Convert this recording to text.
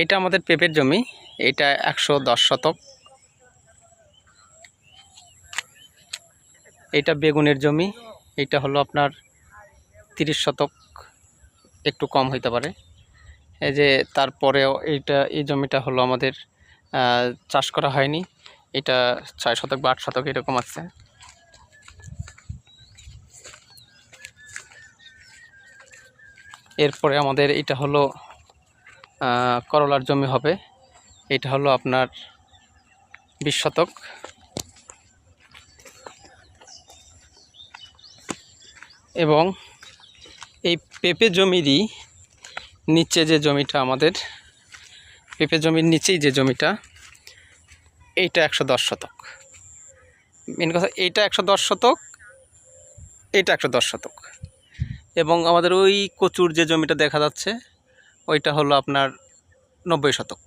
এটা আমাদের পেঁপের জমি। এটা একশো দশ শতক। এটা বেগুনের জমি। এটা হলো আপনার তিরিশ শতক। একটু কম হইতে পারে। এই যে তারপরেও এইটা, এই জমিটা হলো আমাদের চাষ করা হয়নি। এটা ছয় শতক বা আট শতক এরকম আছে। এরপরে আমাদের এটা হলো করলার জমি হবে। এটা হলো আপনার বিশ শতক। এবং এই পেঁপে জমিরই নিচে যে জমিটা আমাদের, পেঁপে জমির নিচেই যে জমিটা, এইটা একশো দশ শতক। মেন কথা, এইটা একশো দশ শতক, এইটা একশো দশ শতক। এবং আমাদের ওই কচুর যে জমিটা দেখা যাচ্ছে ওইটা হলো আপনার নব্বই শতক।